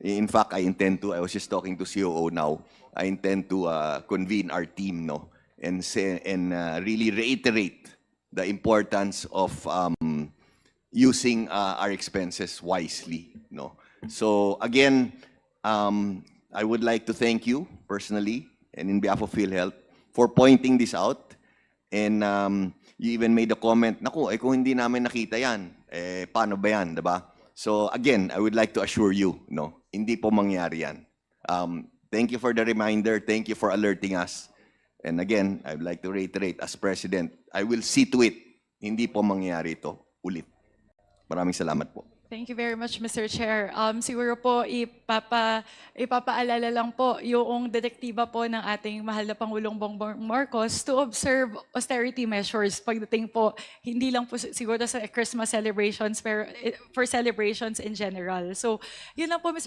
In fact, I intend to, I was just talking to COO now, I intend to uh, convene our team, no? And say, and uh, really reiterate the importance of um, using uh, our expenses wisely, no? So again, um, I would like to thank you personally and in behalf of PhilHealth for pointing this out. And um, you even made a comment, naku, eh kung hindi namin nakita yan, eh paano ba yan, diba? So again, I would like to assure you, no, hindi po mangyari yan. Um, thank you for the reminder. Thank you for alerting us. And again, I would like to reiterate, as President, I will see to it, hindi po mangyari ito ulit. Maraming salamat po. Thank you very much, Mr. Chair. Um, siguro po, ipapa, ipapaalala lang po yung direktiba po ng ating mahal na Pangulong Bongbong Marcos to observe austerity measures pagdating po, hindi lang po si- siguro sa Christmas celebrations, pero eh, for celebrations in general. So, yun lang po, Mr.